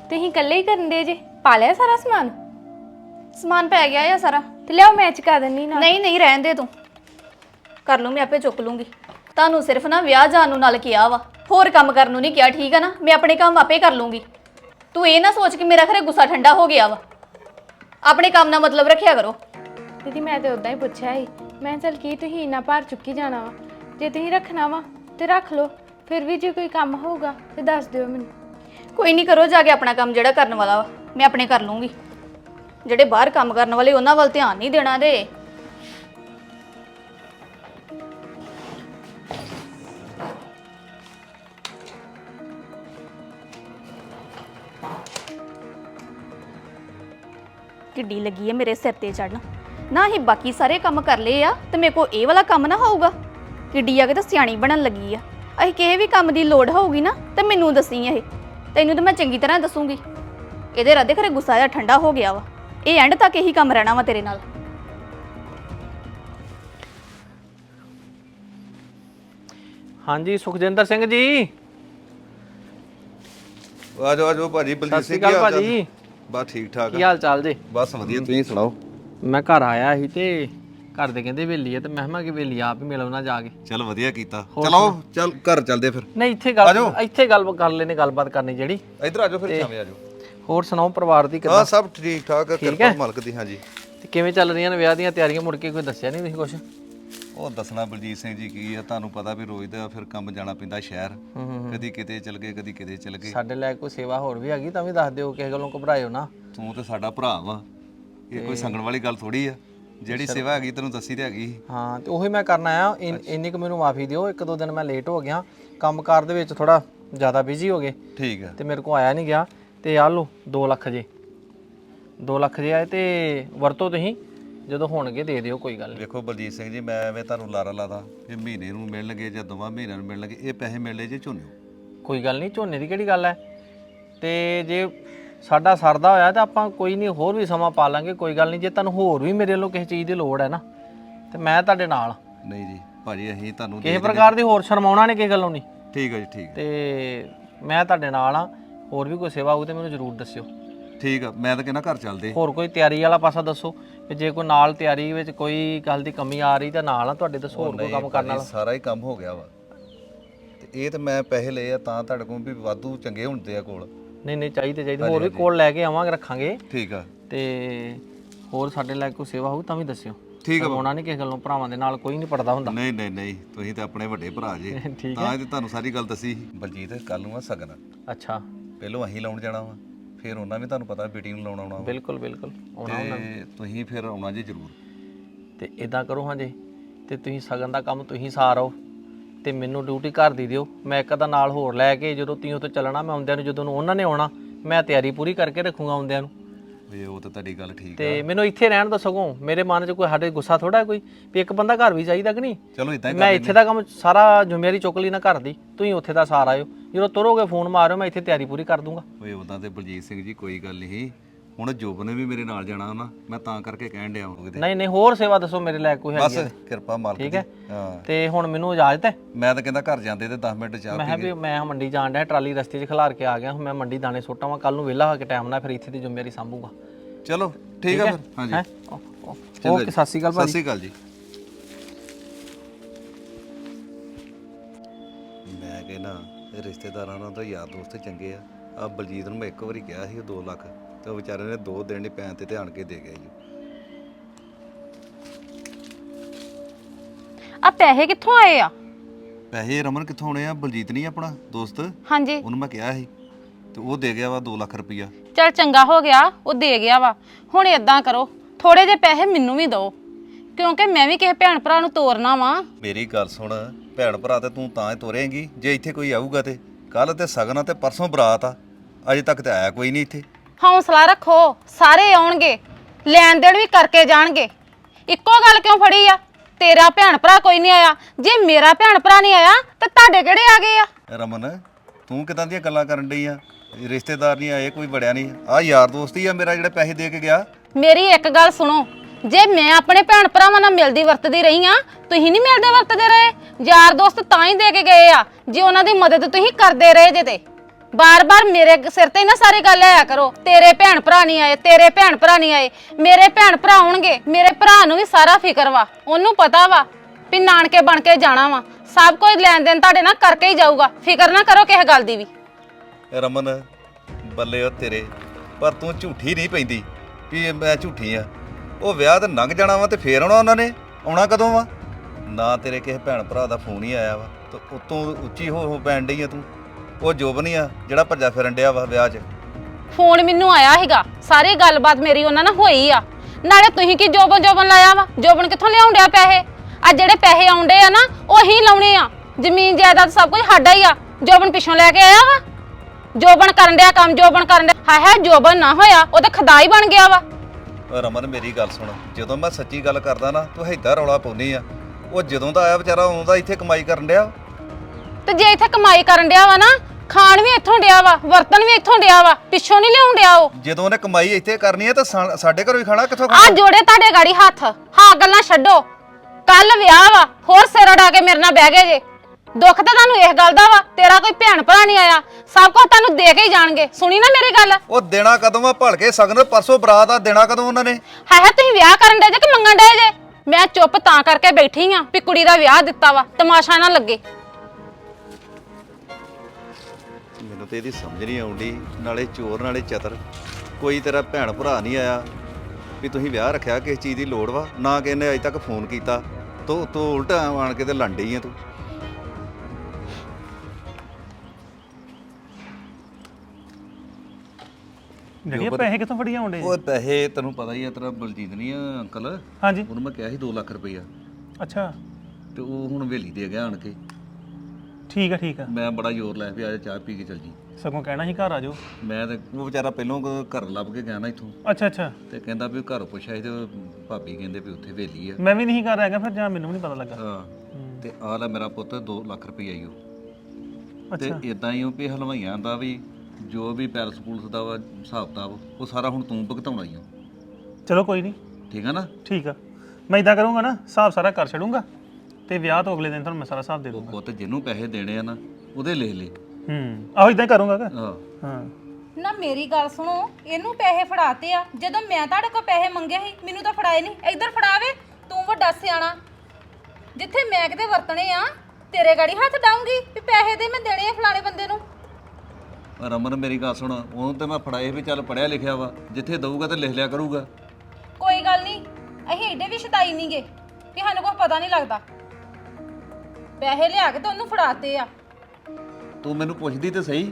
ਤੁਸੀਂ ਇਕੱਲੇ ਹੀ ਕਰਨ ਦੇ ਜੇ? ਪਾ ਲਿਆ ਸਾਰਾ ਸਮਾਨ? ਸਮਾਨ ਪੈ ਗਿਆ ਆ ਸਾਰਾ। ਤੇ ਲਿਆਓ ਮੈਚ ਕਰ ਦਿੰਨੀ ਨਾ ਨਹੀਂ ਨਹੀਂ ਰਹਿਣ ਦੇ ਤੂੰ। ਕਰ ਲੂੰ ਮੈਂ ਆਪੇ ਚੁੱਕ ਲੂੰਗੀ ਤੁਹਾਨੂੰ ਸਿਰਫ ਨਾ ਵਿਆਹ ਜਾਣ ਨੂੰ ਨਾਲ ਕਿਹਾ ਵਾ। ਹੋਰ ਕੰਮ ਕਰਨ ਨੂੰ ਨਹੀਂ ਕਿਹਾ ਠੀਕ ਆ ਨਾ? ਮੈਂ ਆਪਣੇ ਕੰਮ ਆਪੇ ਕਰ ਲੂੰਗੀ ਤੂੰ ਇਹ ਨਾ ਸੋਚ ਕਿ ਮੇਰਾ ਖਰੇ ਗੁੱਸਾ ਠੰਡਾ ਹੋ ਗਿਆ ਵਾ। ਆਪਣੇ ਕੰਮ ਨਾਲ ਮਤਲਬ ਰੱਖਿਆ ਕਰੋ। ਦੀਦੀ ਮੈਂ ਤੇ ਉਦਾਂ ਹੀ ਪੁੱਛਿਆ ਸੀ। ਮੈਂ ਚਲ ਕੀ ਤੁਸੀਂ ਇੰਨਾ ਭਾਰ ਚੁੱਕੀ ਜਾਣਾ ਵਾ? ਜੇ ਤੁਸੀਂ ਰੱਖਣਾ ਵਾ ਤੇ ਰੱਖ ਲਓ। ਫਿਰ ਵੀ ਜੇ ਕੋਈ ਕੰਮ ਹੋਊਗਾ ਤੇ ਦੱਸ ਦਿਓ ਮੈਨੂੰ। ਕੋਈ ਨਹੀਂ ਕਰੋ ਜਾ ਕੇ ਆਪਣਾ ਕੰਮ ਜਿਹੜਾ ਕਰਨ ਵਾਲਾ ਵਾ, ਮੈਂ ਆਪਣੇ ਕਰ ਲੂੰਗੀ। ਜਿਹੜੇ ਬਾਹਰ ਕੰਮ ਕਰਨ ਵਾਲੇ, ਉਹਨਾਂ ਵੱਲ ਧਿਆਨ ਨਹੀਂ ਦੇਣਾ ਦੇ। ਕਿੱਡੀ ਲੱਗੀ ਹੈ ਮੇਰੇ ਸਿਰ ਤੇ ਚੜਨ ਨਾ ਹੀ ਬਾਕੀ ਸਾਰੇ ਕੰਮ ਕਰ ਲਏ ਆ, ਤੇ ਮੇਰੇ ਕੋ ਇਹ ਵਾਲਾ ਕੰਮ ਨਾ ਹੋਊਗਾ। ਕਿੱਡੀ ਆ ਕੇ ਤਾਂ ਸਿਆਣੀ ਬਣਨ ਲੱਗੀ ਆ। ਅਸੀਂ ਕਿਸੇ ਵੀ ਕੰਮ ਦੀ ਲੋੜ ਹੋਊਗੀ ਨਾ, ਤੇ ਮੈਨੂੰ ਦੱਸੀ ਇਹ। ਤੈਨੂੰ ਤਾਂ ਮੈਂ ਚੰਗੀ ਤਰ੍ਹਾਂ ਦੱਸੂਗੀ ਇਹਦੇ ਰੱਦੇ ਖਰੇ ਗੁੱਸਾ ਜਿਹਾ ਠੰਡਾ ਹੋ ਗਿਆ ਵਾ ਇਹ ਐਂਡ ਤੱਕ ਇਹੀ ਕੰਮ ਰਹਿਣਾ ਵਾ ਤੇਰੇ ਨਾਲ ਹਾਂਜੀ ਸੁਖਜਿੰਦਰ ਸਿੰਘ ਜੀ ਆ ਜਾਓ ਆ ਜਾਓ ਭਾਜੀ ਬਲਜੀਤ ਸਿੰਘ ਕੀ ਹਾਲ ਚਾਲ? ਭਾਜੀ। ਬਸ ਠੀਕ ਠਾਕ ਕੀ ਆ। ਹਾਲ ਚਾਲ ਜੀ ਬਸ ਵਧੀਆ ਤੁਸੀਂ ਸੁਣਾਓ ਮੈਂ ਘਰ ਆਇਆ ਸੀ ਤੇ ਘਰ ਦੇ ਕਹਿੰਦੇ ਵੇਲੀ ਆ ਤੇ ਮੈਂ ਕਿ ਵੇਲੀ ਆਪ ਹੀ ਮਿਲ ਜਾ ਕੇ। ਚਲ ਵਧੀਆ ਕੀਤਾ। ਚਲੋ ਚੱਲ ਘਰ ਚੱਲਦੇ ਫਿਰ। ਨਹੀਂ ਇੱਥੇ ਗੱਲ। ਇੱਥੇ ਗੱਲ ਕਰ ਲੈਨੇ ਗੱਲਬਾਤ ਕਰਨੀ ਜਿਹੜੀ। ਇੱਧਰ ਆ ਜਾਓ ਫਿਰ ਸ਼ਾਮੇ ਆ ਜਾਓ ਹੋਰ ਸੁਣਾਓ ਪਰਿਵਾਰ ਦੀ ਹਾਂ ਕਿੱਦਾਂ ਸਭ ਠੀਕ ਠਾਕ ਕਿਰਪਾ? ਮਾਲਕ ਦੀ ਹਾਂਜੀ। ਤੇ ਕਿਵੇਂ ਚੱਲ ਰਹੀਆਂ ਨੇ ਵਿਆਹ ਦੀਆਂ ਤਿਆਰੀਆਂ? ਮੁੜ ਕੇ ਕੋਈ ਦੱਸਿਆ ਨਹੀਂ ਤੁਸੀਂ ਕੁਝ ਉਹ ਦੱਸਣਾ ਬਲਜੀਤ ਸਿੰਘ ਜੀ ਕੀ ਆ ਤੁਹਾਨੂੰ ਪਤਾ ਵੀ ਰੋਜ਼ ਦਾ ਫਿਰ ਕੰਮ ਜਾਣਾ ਪੈਂਦਾ ਸ਼ਹਿਰ। ਕਦੀ ਕਿਤੇ ਚਲ ਗਏ ਕਦੀ ਕਿਤੇ ਚਲ ਗਏ। ਸਾਡੇ ਲੈ ਕੋਈ ਸੇਵਾ ਹੋਰ ਵੀ ਹੈਗੀ ਤਾਂ ਵੀ ਦੱਸ ਦਿਓ ਕਿਸੇ ਗੱਲੋਂ ਘਬਰਾਇਓ ਨਾ। ਤੂੰ ਤੇ ਸਾਡਾ ਭਰਾ ਵਾ। ਇਹ ਕੋਈ ਸੰਗਣ ਵਾਲੀ ਗੱਲ ਥੋੜੀ ਆ। ਜਿਹੜੀ ਸੇਵਾ ਹੈਗੀ ਤੈਨੂੰ ਦੱਸੀ ਤੇ ਹੈਗੀ ਹਾਂ ਤੇ ਉਹੀ ਮੈਂ ਕਰਨ ਆਇਆ। ਇਨ- ਇੰਨੀ ਕੁ ਮੈਨੂੰ ਮਾਫੀ ਦਿਓ ਇੱਕ ਦੋ ਦਿਨ ਮੈਂ ਲੇਟ ਹੋ ਗਿਆ। ਕੰਮਕਾਰ ਦੇ ਵਿੱਚ ਥੋੜਾ ਜ਼ਿਆਦਾ ਬਿਜ਼ੀ ਹੋ ਗਏ। ਠੀਕ ਆ। ਤੇ ਮੇਰੇ ਕੋ ਆਇਆ ਨਹੀਂ ਗਿਆ। ਤੇ ਆ ਲਓ 2 ਲੱਖ ਜੇ। 2 ਲੱਖ ਜੇ ਆਏ ਤੇ ਵਰਤੋ ਤੁਸੀਂ। ਜਦੋਂ ਹੋਣਗੇ ਦੇ ਦਿਓ ਕੋਈ ਗੱਲ ਨਹੀਂ ਵੇਖੋ ਬਲਜੀਤ ਸਿੰਘ ਜੀ ਮੈਂ ਐਵੇਂ ਤੁਹਾਨੂੰ ਲਾਰਾ ਲਾਦਾ ਕਿ ਮਹੀਨੇ ਨੂੰ ਮਿਲਣਗੇ ਜਾਂ ਦੋਵਾਂ ਮਹੀਨਿਆਂ ਨੂੰ ਮਿਲਣਗੇ ਇਹ ਪੈਸੇ ਮਿਲਣੇ ਜੇ ਝੋਨਿਓ ਕੋਈ ਗੱਲ ਨਹੀਂ ਝੋਨੇ ਦੀ ਕਿਹੜੀ ਗੱਲ ਹੈ? ਤੇ ਜੇ ਸਾਡਾ ਸਰਦਾ ਹੋਇਆ ਤਾਂ ਆਪਾਂ ਕੋਈ ਨਹੀਂ ਹੋਰ ਵੀ ਸਮਾਂ ਪਾ ਲਾਂਗੇ ਕੋਈ ਗੱਲ ਨਹੀਂ। ਜੇ ਤੁਹਾਨੂੰ ਹੋਰ ਵੀ ਮੇਰੇ ਵੱਲੋਂ ਕਿਸੇ ਚੀਜ਼ ਦੀ ਲੋੜ ਹੈ ਨਾ ਤੇ ਮੈਂ ਤੁਹਾਡੇ ਨਾਲ। ਹਾਂ। ਨਹੀਂ ਜੀ ਭਾਜੀ ਅਸੀਂ ਤੁਹਾਨੂੰ ਕਿਸੇ ਪ੍ਰਕਾਰ ਦੀ ਹੋਰ ਸ਼ਰਮਾਉਣਾ ਨਹੀਂ ਕਿਸੇ ਗੱਲੋਂ ਨਹੀਂ। ਠੀਕ ਹੈ ਜੀ ਠੀਕ ਹੈ। ਤੇ ਮੈਂ ਤੁਹਾਡੇ ਨਾਲ ਆ ਹੋਰ ਵੀ ਕੋਈ ਸੇਵਾ ਹੋਊ ਤੇ ਮੈਨੂੰ ਜ਼ਰੂਰ ਦੱਸਿਓ। ਠੀਕ ਆ ਮੈਂ ਤਾਂ ਕਹਿੰਦਾ ਘਰ ਚੱਲਦੇ। ਹੋਰ ਕੋਈ ਤਿਆਰੀ ਵਾਲਾ ਪਾਸਾ ਦੱਸੋ ਕਿ ਜੇ ਕੋਈ ਨਾਲ ਤਿਆਰੀ ਵਿੱਚ ਕੋਈ ਗੱਲ ਦੀ ਕਮੀ ਆ ਰਹੀ ਤਾਂ ਨਾਲ ਆ ਤੁਹਾਡੇ ਦੱਸੋ ਹੋਰ ਕੋਈ ਕੰਮ ਕਰਨ ਭਾਜੀ, ਵਾਲਾ। ਸਾਰਾ ਹੀ ਕੰਮ ਹੋ ਗਿਆ ਵਾ। ਤੇ ਇਹ ਤਾਂ ਮੈਂ ਪੈਸੇ ਲਏ ਆ ਤਾਂ ਤੁਹਾਡੇ ਕੋਲ ਵੀ ਵਾਧੂ ਚੰਗੇ ਹੁੰਦੇ ਆ ਕੋਲ। ਨਹੀਂ ਨਹੀਂ ਚਾਹੀਦੇ ਚਾਹੀਦੇ। ਹੋਰ ਵੀ ਕੋਲ ਲੈ ਕੇ ਆਵਾਂਗੇ ਰੱਖਾਂਗੇ। ਠੀਕ ਆ। ਤੇ ਹੋਰ ਸਾਡੇ ਲਈ ਕੋਈ ਸੇਵਾ ਹੋਊ ਤਾਂ ਵੀ ਦੱਸਿਓ। ਠੀਕ ਆ ਹੋਣਾ ਨਹੀਂ ਕਿਸੇ ਗੱਲੋਂ ਭਰਾਵਾਂ ਦੇ ਨਾਲ ਕੋਈ ਨਹੀਂ ਪੜਦਾ ਹੁੰਦਾ। ਨਹੀਂ ਨਹੀਂ ਨਹੀਂ। ਤੁਸੀਂ ਤਾਂ ਆਪਣੇ ਵੱਡੇ ਭਰਾ ਜੇ। ਠੀਕ ਤਾਂ ਤੇ ਤੁਹਾਨੂੰ ਸਾਰੀ ਗੱਲ ਦੱਸੀ। ਬਲਜੀਤ ਕੱਲ ਨੂੰ ਆ ਸਗਨ। ਅੱਛਾ। ਪਹਿਲੋਂ ਅਸੀਂ ਲਾਉਣ ਜਾਣਾ ਵਾ। ਫਿਰ ਉਹਨਾਂ ਵੀ ਤੁਹਾਨੂੰ ਪਤਾ ਬੇਟੀ ਨੂੰ ਲਾਉਣ ਆਉਣਾ ਬਿਲਕੁਲ ਬਿਲਕੁਲ। ਆਉਣਾ ਤੇ ਤੁਸੀਂ ਫਿਰ ਆਉਣਾ ਜੀ ਜ਼ਰੂਰ। ਤੇ ਇਦਾਂ ਕਰੋ ਹਾਂ ਜੇ। ਤੇ ਤੁਸੀਂ ਸਗਨ ਦਾ ਕੰਮ ਤੁਸੀਂ ਸਾਰੋ ਤੇ ਮੈਨੂੰ ਡਿਊਟੀ ਘਰ ਦੀ ਦਿਓ। ਮੈਂ ਇੱਕ ਦਾ ਨਾਲ ਹੋਰ ਲੈ ਕੇ ਜਦੋਂ ਤੁਸੀਂ ਉੱਥੇ ਚੱਲਣਾ ਮੈਂ ਆਉਂਦਿਆਂ ਨੂੰ ਜਦੋਂ ਨੂੰ ਉਹਨਾਂ ਨੇ ਆਉਣਾ ਮੈਂ ਤਿਆਰੀ ਪੂਰੀ ਕਰਕੇ ਰੱਖੂੰਗਾ ਆਉਂਦਿਆਂ ਨੂੰ। ਵੀ ਉਹ ਤਾਂ ਤੁਹਾਡੀ ਗੱਲ ਠੀਕ ਆ। ਤੇ ਮੈਨੂੰ ਇੱਥੇ ਰਹਿਣ ਦੋ ਸਗੋਂ ਮੇਰੇ ਮਨ 'ਚ ਕੋਈ ਸਾਡੇ ਗੁੱਸਾ ਥੋੜਾ ਕੋਈ ਵੀ ਇੱਕ ਬੰਦਾ ਘਰ ਵੀ ਚਾਹੀਦਾ ਕਿ ਨਹੀਂ? ਚਲੋ ਇਦਾਂ ਹੀ ਮੈਂ ਇੱਥੇ ਦਾ ਕੰਮ ਸਾਰਾ ਜ਼ਿੰਮੇਵਾਰੀ ਚੁੱਕ ਲਈ ਨਾ ਘਰ ਦੀ। ਤੁਸੀਂ ਉੱਥੇ ਦਾ ਸਾਰ ਆਇਓ। ਜਦੋਂ ਤੁਰੋਗੇ ਫੋਨ ਮਾਰਿਓ ਮੈਂ ਇੱਥੇ ਤਿਆਰੀ ਪੂਰੀ ਕਰ ਦੂੰਗਾ। ਓਏ ਉਦਾਂ ਤੇ ਬਲਜੀਤ ਸਿੰਘ ਜੀ ਕੋਈ ਗੱਲ ਨਹੀਂ। ਹੁਣ ਜੋਬ ਨੇ ਵੀ ਮੇਰੇ ਨਾਲ ਜਾਣਾ ਨਾ ਮੈਂ ਤਾਂ ਕਰਕੇ ਕਹਿਣ ਡਿਆ ਹਾਂ ਨਹੀਂ ਨਹੀਂ ਹੋਰ ਸੇਵਾ ਦੱਸੋ ਮੇਰੇ ਲਈ ਕੋਈ ਬਸ ਹੈਗੀ ਹੈ ਕਿਰਪਾ ਮਾਲਕ ਠੀਕ ਦੀ ਹੈ? ਹਾਂ। ਤੇ ਹੁਣ ਮੈਨੂੰ ਇਜਾਜ਼ਤ ਹੈ? ਮੈਂ ਤਾਂ ਕਹਿੰਦਾ ਘਰ ਜਾਂਦੇ ਤੇ 10 ਮਿੰਟ ਚਾਹ ਮੈਂ ਕਿਹਾ ਵੀ ਮੈਂ ਮੰਡੀ ਜਾਣ ਡਿਆ ਟਰਾਲੀ ਰਸਤੇ 'ਚ ਖਿਲਾਰ ਕੇ ਆ ਗਿਆ ਹੁਣ ਮੈਂ ਮੰਡੀ ਦਾਣੇ ਸੁੱਟਾਂ ਵਾਂ ਕੱਲ ਨੂੰ ਵਿਹਲਾ ਹੋ ਕੇ ਟਾਈਮ ਨਾਲ ਫਿਰ ਇੱਥੇ ਦੀ ਜ਼ਿੰਮੇਵਾਰੀ ਸੰਭੂਗਾ। ਚਲੋ ਠੀਕ ਆ ਫਿਰ। ਹਾਂਜੀ। ਹੈ? ਚੰਗਾ ਓਕੇ ਜੀ। ਸਤਿ ਸ਼੍ਰੀ ਅਕਾਲ ਸਤਿ ਸ਼੍ਰੀ ਅਕਾਲ ਜੀ। ਮੈਂ ਕਹਿੰਦਾ ਇਹ ਰਿਸ਼ਤੇਦਾਰਾਂ ਨਾਲ ਤਾਂ ਯਾਰ ਦੋਸਤ ਚੰਗੇ ਆ। ਆ ਬਲਜੀਤ ਨੂੰ ਮੈਂ ਇੱਕ ਵਾਰੀ ਕਿਹਾ ਸੀ ਉਹ 2 ਲੱਖ। ਤੇ ਉਹ ਵਿਚਾਰੇ ਨੇ ਦੋ ਦਿਨ ਨਹੀਂ ਪੈਣ ਤੇ ਧਿਆਨ ਕੇ ਦੇ ਗਿਆ ਜੀ। ਆ ਪੈਸੇ ਕਿੱਥੋਂ ਆਏ ਆ? ਪੈਸੇ ਰਮਨ ਕਿੱਥੋਂ ਆਉਣੇ ਆ? ਬਲਜੀਤ ਨਹੀਂ ਆਪਣਾ ਦੋਸਤ? ਹਾਂਜੀ। ਉਹਨੂੰ ਮੈਂ ਕਿਹਾ ਸੀ ਤੇ ਉਹ ਦੇ ਗਿਆ ਵਾ 2 ਲੱਖ ਰੁਪਈਆ। ਚਲ ਚੰਗਾ ਹੋ ਗਿਆ ਉਹ ਦੇ ਗਿਆ ਵਾ। ਹੁਣ ਇਦਾਂ ਕਰੋ ਥੋੜੇ ਜਿਹੇ ਪੈਸੇ ਮੈਨੂੰ ਵੀ ਦਿਓ ਕਿਉਂਕਿ ਮੈਂ ਵੀ ਕਿਸੇ ਭੈਣ ਭਰਾ ਨੂੰ ਤੋਰਨਾ ਵਾਂ। ਮੇਰੀ ਗੱਲ ਸੁਣ ਭੈਣ ਭਰਾ ਤੇ ਤੂੰ ਤਾਂ ਹੀ ਤੋਰੇਂਗੀ ਜੇ ਇੱਥੇ ਕੋਈ ਆਊਗਾ ਤੇ। ਕੱਲ ਤੇ ਸਗਨ ਆ ਤੇ ਪਰਸੋਂ ਬਰਾਤ ਆ ਅਜੇ ਤੱਕ ਤੇ ਆਇਆ ਕੋਈ ਨਹੀਂ ਇੱਥੇ। ਹੌਸਲਾ ਰੱਖੋ ਸਾਰੇ ਆਉਣਗੇ ਲੈਣ ਦੇਣ ਵੀ ਕਰਕੇ ਜਾਣਗੇ। ਇੱਕੋ ਗੱਲ ਕਿਉਂ ਫੜੀ ਆ? ਤੇਰਾ ਭੈਣ ਭਰਾ ਕੋਈ ਨਹੀਂ ਆਇਆ। ਜੇ ਮੇਰਾ ਭੈਣ ਭਰਾ ਨਹੀਂ ਆਇਆ ਤਾਂ ਤੁਹਾਡੇ ਕਿਹੜੇ ਆ ਗਏ ਆ? ਰਮਨ ਤੂੰ ਕਿਦਾਂ ਦੀਆਂ ਗੱਲਾਂ ਕਰਨ ਡਈ ਆ? ਰਿਸ਼ਤੇਦਾਰ ਨਹੀਂ ਆਏ ਕੋਈ ਵੜਿਆ ਨਹੀਂ। ਆ ਯਾਰ ਦੋਸਤ ਹੀ ਆ ਮੇਰਾ ਜਿਹੜਾ ਪੈਸੇ ਦੇ ਕੇ ਗਿਆ। ਮੇਰੀ ਇੱਕ ਗੱਲ ਸੁਣੋ ਜੇ ਮੈਂ ਆਪਣੇ ਭੈਣ ਭਰਾਵਾਂ ਨਾਲ ਮਿਲਦੀ ਵਰਤਦੀ ਰਹੀ ਆ ਤੁਸੀਂ ਨਹੀਂ ਮਿਲਦੇ ਵਰਤਦੇ ਰਹੇ? ਯਾਰ ਦੋਸਤ ਤਾਂ ਹੀ ਦੇ ਕੇ ਗਏ ਆ ਜੇ ਉਹਨਾਂ ਦੀ ਮਦਦ ਤੁਸੀਂ ਕਰਦੇ ਰਹੇ ਜੇ ਤੇ। ਬਾਰ-ਬਾਰ ਮੇਰੇ ਸਿਰ ਤੇ ਨਾ ਸਾਰੀ ਗੱਲ ਆਇਆ ਕਰੋ। ਤੇਰੇ ਭੈਣ ਭਰਾ ਨਹੀਂ ਆਏ, ਤੇਰੇ ਭੈਣ ਭਰਾ ਨਹੀਂ ਆਏ। ਮੇਰੇ ਭੈਣ ਭਰਾ ਆਉਣਗੇ, ਮੇਰੇ ਭਰਾ ਨੂੰ ਵੀ ਸਾਰਾ ਫਿਕਰ ਵਾ। ਉਹਨੂੰ ਪਤਾ ਵਾ ਵੀ ਨਾਨਕੇ ਬਣ ਕੇ ਜਾਣਾ ਵਾ। ਸਭ ਕੁਝ ਲੈਣ ਦੇਣ ਤੁਹਾਡੇ ਨਾਲ ਕਰਕੇ ਹੀ ਜਾਊਗਾ। ਫਿਕਰ ਨਾ ਕਰੋ ਕਿਸੇ ਗੱਲ ਦੀ ਵੀ। ਰਮਨ, ਬੱਲੇ ਉਹ ਤੇਰੇ। ਪਰ ਤੂੰ ਝੂਠੀ ਨਹੀਂ ਪੈਂਦੀ ਵੀ ਇਹ ਮੈਂ ਝੂਠੀ ਆ। ਉਹ ਵਿਆਹ ਤੇ ਲੰਘ ਜਾਣਾ ਵਾ ਤੇ ਫੇਰ ਆਉਣਾ ਉਹਨਾਂ ਨੇ? ਆਉਣਾ ਕਦੋਂ ਵਾ? ਨਾ ਤੇਰੇ ਕਿਸੇ ਭੈਣ ਭਰਾ ਦਾ ਫੋਨ ਹੀ ਆਇਆ ਵਾ ਤੇ ਉਤੋਂ ਉੱਚੀ ਹੋ ਹੋ ਪੈਣ ਡਈ ਆ ਤੂੰ। ਉਹ ਜੋਬਨ ਹੀ ਆ ਜਿਹੜਾ ਭੱਜਾ ਫਿਰਨ ਡਿਆ ਵਾ ਵਿਆਹ 'ਚ। ਫੋਨ ਮੈਨੂੰ ਆਇਆ ਹੈਗਾ ਸਾਰੀ ਗੱਲਬਾਤ ਮੇਰੀ ਉਹਨਾਂ ਨਾਲ ਹੋਈ ਆ। ਨਾਲੇ ਤੁਸੀਂ ਕੀ ਜੋਬਨ ਜੋਬਨ ਲਾਇਆ ਵਾ? ਜੋਬਨ ਕਿੱਥੋਂ ਲਿਆਉਣ ਡਿਆ ਪੈਸੇ? ਆ ਜਿਹੜੇ ਪੈਸੇ ਆਉਂਦੇ ਆ ਨਾ ਉਹੀ ਲਾਉਣੇ ਆ। ਜ਼ਮੀਨ ਜਾਇਦਾਦ ਸਭ ਕੁਝ ਸਾਡਾ ਹੀ ਆ। ਜੋਬਨ ਪਿੱਛੋਂ ਲੈ ਕੇ ਆਇਆ ਵਾ? ਜੋਬਨ ਕਰਨ ਡਿਆ ਕੰਮ ਜੋਬਨ ਕਰਨ ਡਿਆ। ਹਾਏ ਹਾਏ ਜੋਬਨ ਨਾ ਹੋਇਆ ਉਹ ਤਾਂ ਖੁਦਾ ਹੀ ਬਣ ਗਿਆ ਵਾ। ਰਮਨ ਮੇਰੀ ਗੱਲ ਸੁਣ। ਜਦੋਂ ਮੈਂ ਸੱਚੀ ਗੱਲ ਕਰਦਾ ਨਾ ਤੂੰ ਏਦਾਂ ਰੌਲਾ ਪਾਉਣੀ ਆ। ਉਹ ਜਦੋਂ ਦਾ ਆਇਆ ਵਿਚਾਰਾ ਉਦੋਂ ਦਾ ਇੱਥੇ ਕਮਾਈ ਕਰਨ ਡਿਆ। ਤੇ ਜੇ ਇੱਥੇ ਕਮਾਈ ਕਰਨ ਡਿਆ ਵਾ ਨਾ ਖਾਣ ਵੀ ਇੱਥੋਂ ਡਿਆ ਵਾ ਵਰਤਨ ਵੀ ਇੱਥੋਂ ਡਿਆ ਵਾ ਪਿੱਛੋਂ ਨਹੀਂ ਲਿਆਉਣ ਡਿਆ ਉਹ। ਜਦੋਂ ਉਹਨੇ ਕਮਾਈ ਇੱਥੇ ਕਰਨੀ ਹੈ ਤਾਂ ਸਾ- ਸਾਡੇ ਘਰੋਂ ਹੀ ਖਾਣਾ ਕਿੱਥੋਂ ਆ ਖਾਣਾ ਜੋੜੇ ਤੁਹਾਡੇ ਗਾੜੀ ਹੱਥ ਹਾਂ ਗੱਲਾਂ ਛੱਡੋ। ਕੱਲ ਵਿਆਹ ਵਾ ਹੋਰ ਸਿਰ ਉਡਾ ਕੇ ਮੇਰੇ ਨਾਲ ਬਹਿ ਗਏ ਜੇ। ਦੁੱਖ ਤਾਂ ਤੁਹਾਨੂੰ ਇਸ ਗੱਲ ਦਾ ਵਾ ਤੇਰਾ ਕੋਈ ਭੈਣ ਭਰਾ ਨਹੀਂ ਆਇਆ। ਸਭ ਕੁਝ ਤੁਹਾਨੂੰ ਦੇ ਕੇ ਹੀ ਜਾਣਗੇ ਸੁਣੀ ਨਾ ਮੇਰੀ ਗੱਲ? ਉਹ ਦੇਣਾ ਕਦੋਂ ਆ ਭੜ ਕੇ ਸਗਨ ਪਰਸੋਂ ਬਰਾਤ ਆ ਦੇਣਾ ਕਦੋਂ ਉਹਨਾਂ ਨੇ? ਹਾਏ ਹਾਏ ਤੁਸੀਂ ਵਿਆਹ ਕਰਨ ਦੇ ਜੇ ਕਿ ਮੰਗਣ ਦੇ ਜੇ? ਮੈਂ ਚੁੱਪ ਤਾਂ ਕਰਕੇ ਬੈਠੀ ਆ ਵੀ ਕੁੜੀ ਦਾ ਵਿਆਹ ਦਿੱਤਾ ਵਾ ਤਮਾਸ਼ਾ ਨਾ ਲੱਗੇ। ਤੇ ਇਹਦੀ ਸਮਝ ਨਹੀਂ ਆਉਂਦੀ ਨਾਲੇ ਚੋਰ ਨਾਲੇ ਚਤਰ। ਕੋਈ ਤੇਰਾ ਭੈਣ ਭਰਾ ਨਹੀਂ ਆਇਆ ਵੀ ਤੁਸੀਂ ਵਿਆਹ ਰੱਖਿਆ ਕਿਸ ਚੀਜ਼ ਦੀ ਲੋੜ ਵਾ ਨਾ ਕਿਸੇ ਨੇ ਅਜੇ ਤੱਕ ਫੋਨ ਕੀਤਾ। ਤੂੰ ਤੂੰ ਉਲਟਾ ਆਣ ਕੇ ਤੇ ਲੰਡੀ ਆ ਤੂੰ। ਜਿਹੜੀਆਂ ਪੈਸੇ ਕਿੱਥੋਂ ਫੜੀ ਆਉਂਦੇ ਉਹ ਪੈਸੇ ਤੈਨੂੰ ਪਤਾ ਹੀ ਆ ਤੇਰਾ ਬਲਜੀਤ ਨਹੀਂ ਆ ਅੰਕਲ। ਹਾਂਜੀ। ਉਹਨੂੰ ਮੈਂ ਕਿਹਾ ਸੀ 2 ਲੱਖ ਰੁਪਈਆ। ਅੱਛਾ। ਤੇ ਉਹ ਹੁਣ ਹਵੇਲੀ ਦੇ ਗਿਆ ਆਣ ਕੇ। ਠੀਕ ਆ ਠੀਕ ਆ। ਮੈਂ ਬੜਾ ਜ਼ੋਰ ਲਾਇਆ ਵੀ ਆ ਜਾ ਚਾਹ ਪੀ ਕੇ ਚੱਲ ਜੀ। ਸਗੋਂ ਕਹਿਣਾ ਸੀ ਘਰ ਆ ਜਾਓ। ਮੈਂ ਤੇ ਉਹ ਵਿਚਾਰਾ ਪਹਿਲੋਂ ਕ- ਘਰ ਲੱਭ ਕੇ ਗਿਆ ਨਾ ਇੱਥੋਂ। ਅੱਛਾ ਅੱਛਾ। ਤੇ ਕਹਿੰਦਾ ਵੀ ਘਰ ਪੁੱਛਿਆ ਸੀ ਤੇ ਭਾਬੀ ਕਹਿੰਦੇ ਵੀ ਉੱਥੇ ਹਵੇਲੀ ਆ। ਮੈਂ ਵੀ ਨਹੀਂ ਘਰ ਹੈਗਾ ਫਿਰ ਜਾਂ ਮੈਨੂੰ ਵੀ ਨਹੀਂ ਪਤਾ ਲੱਗਾ। ਹਾਂ ਤੇ ਆ ਲੈ ਮੇਰਾ ਪੁੱਤ 2 ਲੱਖ ਰੁਪਈਆ ਹੀ ਉਹ। ਤੇ ਅੱਛਾ। ਇਦਾਂ ਹੀ ਉਹ ਵੀ ਹਲਵਾਈਆਂ ਦਾ ਵੀ ਜੋ ਵੀ ਪੈਲਸ ਪੁਲਸ ਦਾ ਵਾ ਹਿਸਾਬ ਕਿਤਾਬ ਉਹ ਸਾਰਾ ਹੁਣ ਤੂੰ ਭੁਗਤਾਉਣਾ ਹੀ ਆ ਚਲੋ ਕੋਈ ਨਹੀਂ। ਠੀਕ ਆ ਨਾ? ਠੀਕ ਆ। ਮੈਂ ਇਦਾਂ ਕਰੂੰਗਾ ਨਾ ਹਿਸਾਬ ਸਾਰਾ ਕਰ ਛੱਡੂੰਗਾ। ਤੇ ਵਿਆਹ ਤੋਂ ਅਗਲੇ ਦਿਨ ਤੁਹਾਨੂੰ ਮੈਂ ਸਾਰਾ ਹਿਸਾਬ ਦੇ ਉਹ ਦੂੰਗਾ ਪੁੱਤ ਜਿਹਨੂੰ ਪੈਸੇ ਦੇਣੇ ਆ ਨਾ ਉਹਦੇ ਲੈ ਲੈ। ਹੂੰ ਆਹੋ ਇਦਾਂ ਹੀ ਕਰੂੰਗਾ ਕਿ ਹਾਂ। ਹਾਂ। ਨਾ ਮੇਰੀ ਗੱਲ ਸੁਣੋ ਇਹਨੂੰ ਪੈਸੇ ਫੜਾਤੇ ਆ। ਜਦੋਂ ਮੈਂ ਤੁਹਾਡੇ ਕੋਲ ਪੈਸੇ ਮੰਗੇ ਸੀ ਮੈਨੂੰ ਤਾਂ ਫੜਾਏ ਨਹੀਂ। ਇੱਧਰ ਫੜਾਵੇ ਤੂੰ ਵੱਡਾ ਸਿਆਣਾ। ਜਿੱਥੇ ਮੈਂ ਕਿਤੇ ਵਰਤਣੇ ਆ ਤੇਰੇ ਗਾੜੀ ਹੱਥ ਡਾਉਂਗੀ ਵੀ ਪੈਸੇ ਦੇ ਮੈਂ ਦੇਣੇ ਆ ਫਲਾਣੇ ਬੰਦੇ ਨੂੰ। ਰਮਨ ਮੇਰੀ ਗੱਲ ਸੁਣ ਉਹਨੂੰ ਤੇ ਮੈਂ ਫੜਾਏ ਵੀ ਚੱਲ ਪੜਿਆ ਲਿਖਿਆ ਵਾ ਜਿੱਥੇ ਦਊਗਾ ਤੇ ਲਿਖ ਲਿਆ ਕਰੂਗਾ। ਕੋਈ ਗੱਲ ਨਹੀਂ ਅਸੀਂ ਏਡੇ ਵੀ ਸ਼ਦਾਈ ਨਹੀਂਗੇ ਕਿ ਸਾਨੂੰ ਕੁਝ ਪਤਾ ਨਹੀਂ ਲੱਗਦਾ। ਪੈਸੇ ਲਿਆ ਕੇ ਤਾਂ ਉਹਨੂੰ ਫੜਾਤੇ ਆ। ਤੂੰ ਮੈਨੂੰ ਪੁੱਛਦੀ ਤੇ ਸਹੀ।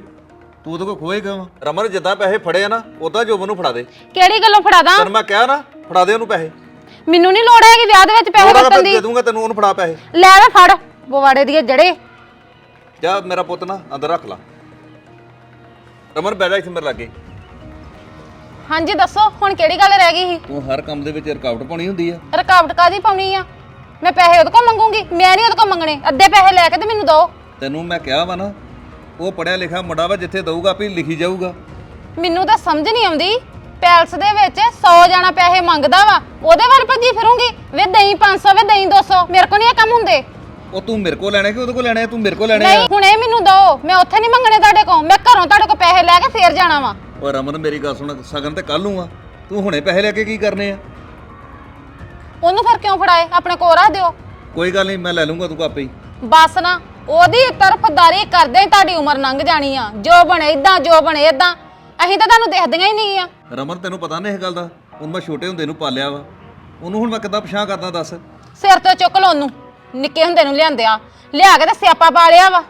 ਤੂੰ ਉਹਦੇ ਕੋਲ ਖੋਏਗਾ ਵਾ ਰਮਨ ਜਿੱਦਾਂ ਪੈਸੇ ਫੜੇ ਆ ਨਾ ਉਦਾਂ ਜੋਬਨ ਨੂੰ ਫੜਾ ਦੇ। ਕਿਹੜੀ ਗੱਲੋਂ ਫੜਾਦਾ? ਤੈਨੂੰ ਮੈਂ ਕਿਹਾ ਨਾ ਫੜਾ ਦੇ ਉਹਨੂੰ ਪੈਸੇ। ਮੈਨੂੰ ਨਹੀਂ ਲੋੜ ਹੈਗੀ ਵਿਆਹ ਦੇ ਵਿੱਚ ਪੈਸੇ ਉਹਦਾ ਵਰਤਣ ਮੈਂ ਦੀ। ਦੇ ਦੂੰਗਾ ਤੈਨੂੰ ਉਹਨੂੰ ਫੜਾ ਪੈਸੇ। ਲੈ ਵੇ ਫੜ ਬਵਾੜੇ ਦੀ ਜੜੇ। ਜਾ ਮੇਰਾ ਪੁੱਤ ਨਾ ਅੰਦਰ ਰੱਖ ਲਾ। ਰਮਨ ਬੈਠਾ ਇੱਥੇ ਮੇਰੇ ਲਾਗੇ। ਹਾਂਜੀ ਦੱਸੋ ਹੁਣ ਕਿਹੜੀ ਗੱਲ ਰਹਿ ਗਈ ਸੀ? ਤੂੰ ਹਰ ਕੰਮ ਦੇ ਵਿੱਚ ਰੁਕਾਵਟ ਪਾਉਣੀ ਹੁੰਦੀ ਆ। ਰੁਕਾਵਟ ਕਾਦੀ ਪਾਉਣੀ ਆ? ਮੈਂ ਪੈਸੇ ਉਹਦੇ ਕੋਲ ਮੰਗੂੰਗੀ ਮੈਂ ਨਹੀਂ ਉਹਦੇ ਕੋਲ ਮੰਗਣੇ ਅੱਧੇ ਪੈਸੇ ਲੈ ਕੇ ਤੇ ਮੈਨੂੰ ਦਿਓ। ਤੈਨੂੰ ਮੈਂ ਕਿਹਾ ਵਾ ਨਾ ਉਹ ਪੜਿਆ ਲਿਖਿਆ ਮੁੰਡਾ ਵਾ ਜਿੱਥੇ ਦਊਗਾ ਵੀ ਲਿਖੀ ਜਾਊਗਾ। ਮੈਨੂੰ ਤਾਂ ਸਮਝ ਨਹੀਂ ਆਉਂਦੀ ਪੈਲਸ ਦੇ ਵਿੱਚ 100 ਜਾਣਾ ਪੈਸੇ ਮੰਗਦਾ ਵਾ ਉਹਦੇ ਵੱਲ ਭੱਜੀ ਫਿਰੂੰਗੀ ਵੇ ਦਹੀਂ 500 ਵੇ ਦਹੀਂ 200 ਮੇਰੇ ਕੋਲ ਨਹੀਂ ਇਹ ਕੰਮ ਹੁੰਦੇ। ਉਹ ਤੂੰ ਮੇਰੇ ਕੋਲ ਲੈਣੇ ਕਿ ਉਹਦੇ ਕੋਲ ਲੈਣੇ ਆ? ਤੂੰ ਮੇਰੇ ਕੋਲ ਲੈਣੇ ਆ? ਨਹੀਂ ਹੁਣ ਇਹ ਮੈਨੂੰ ਦਿਓ ਮੈਂ ਉੱਥੇ ਨਹੀਂ ਮੰਗਣੇ ਤੁਹਾਡੇ ਕੋਲ ਮੈਂ ਘਰੋਂ ਤੁਹਾਡੇ ਕੋਲ ਪੈਸੇ ਲੈ ਕੇ ਫੇਰ ਜਾਣਾ ਵਾ। ਓ ਰਮਨ ਮੇਰੀ ਗੱਲ ਸੁਣ ਸਗਨ ਤੇ ਕੱਲ ਨੂੰ ਆ। ਤੂੰ ਹੁਣੇ ਪੈਸੇ ਲੈ ਕੇ ਕੀ ਕਰਨੇ ਆ? ਉਹਨੂੰ ਫਿਰ ਕਿਉਂ ਫੜਾਏ? ਆਪਣੇ ਕੋਲ ਰੱਖ ਦਿਓ। ਕੋਈ ਗੱਲ ਨਹੀਂ ਮੈਂ ਲੈ ਲੂੰਗਾ ਤੂੰ ਆਪੇ ਹੀ। ਬਸ ਨਾ ਉਹਦੀ ਤਰਫਦਾਰੀ ਕਰਦੇ ਹੀ ਤੁਹਾਡੀ ਉਮਰ ਲੰਘ ਜਾਣੀ ਆ। ਜੋ ਬਣੇ ਇਦਾਂ ਜੋ ਬਣੇ ਇਦਾਂ ਅਸੀਂ ਤਾਂ ਤੁਹਾਨੂੰ ਦੇਖਦੀਆਂ ਹੀ ਨਹੀਂ ਆ। ਰਮਨ ਤੈਨੂੰ ਪਤਾ ਨਹੀਂ ਇਹ ਗੱਲ ਦਾ? ਹੁਣ ਮੈਂ ਛੋਟੇ ਹੁੰਦੇ ਨੂੰ ਪਾਲਿਆ ਵਾ। ਉਹਨੂੰ ਹੁਣ ਮੈਂ ਕਿੱਦਾਂ ਪਛਾਣ ਕਰਦਾ ਦੱਸ? ਸਿਰ ਤੋਂ ਚੁੱਕ ਲਓ ਉਹਨੂੰ। ਨਿੱਕੇ ਹੁੰਦੇ ਨੂੰ ਲਿਆਂਦਿਆ। ਲਿਆ ਕੇ ਤੇ ਸਿਆਪਾ ਪਾ ਲਿਆ ਵਾ।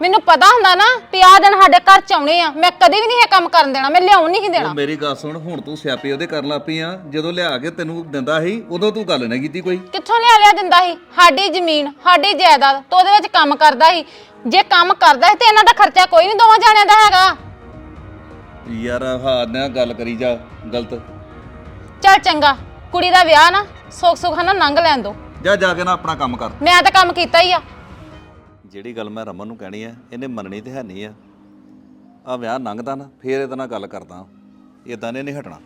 ਮੈਨੂੰ ਪਤਾ ਹੁੰਦਾ ਨਾ ਵੀ ਆਹ ਦਿਨ ਸਾਡੇ ਘਰ ਚ ਆਉਣੇ ਆ। ਮੈਂ ਕਦੇ ਵੀ ਨਹੀਂ ਇਹ ਕੰਮ ਕਰਨ ਦੇਣਾ ਮੈਂ ਲਿਆਉਣ ਨਹੀਂ ਸੀ ਦੇਣਾ। ਉਹ ਮੇਰੀ ਗੱਲ ਸੁਣ ਹੁਣ ਤੂੰ ਸਿਆਪੇ ਉਹਦੇ ਕਰਨ ਲੱਗ ਪਈ ਆ। ਜਦੋਂ ਲਿਆ ਕੇ ਤੈਨੂੰ ਦਿੰਦਾ ਸੀ ਉਦੋਂ ਤੂੰ ਗੱਲ ਨਾ ਕੀਤੀ ਕੋਈ। ਕਿੱਥੋਂ ਲਿਆ ਲਿਆ ਦਿੰਦਾ ਸੀ? ਸਾਡੀ ਜ਼ਮੀਨ ਸਾਡੀ ਜਾਇਦਾਦ ਤੋਂ ਉਹਦੇ ਵਿੱਚ ਕੰਮ ਕਰਦਾ ਸੀ। ਜੇ ਕੰਮ ਕਰਦਾ ਸੀ ਤੇ ਇਹਨਾਂ ਦਾ ਖਰਚਾ ਕੋਈ ਨਹੀਂ ਦੋਵਾਂ ਜਾਣਿਆਂ ਦਾ ਹੈਗਾ। ਯਾਰ ਹਾਂ ਨਾ ਗੱਲ ਕਰੀ ਜਾ ਗਲਤ। ਚੱਲ ਚੰਗਾ ਕੁੜੀ ਦਾ ਵਿਆਹ ਨਾ ਸੁੱਖ ਸੁੱਖ ਨਾ ਲੰਘ ਲੈਣ ਦੋ। ਜਾ ਜਾ ਕੇ ਨਾ ਆਪਣਾ ਕੰਮ ਕਰ। ਮੈਂ ਤਾਂ ਕੰਮ ਕੀਤਾ ਹੀ ਆ। ਜਿਹੜੀ ਗੱਲ ਮੈਂ ਰਮਨ ਨੂੰ ਕਹਿਣੀ ਆ, ਇਹਨੇ ਮੰਨਣੀ ਤੇ ਹੈ ਨਹੀਂ ਆ। ਆ ਵਿਆਹ ਲੰਘਦਾ ਨਾ, ਫੇਰ ਇਹਦੇ ਨਾਲ ਗੱਲ ਕਰਦਾ। ਇਦਾਂ ਨੇ ਨਹੀਂ ਹਟਣਾ।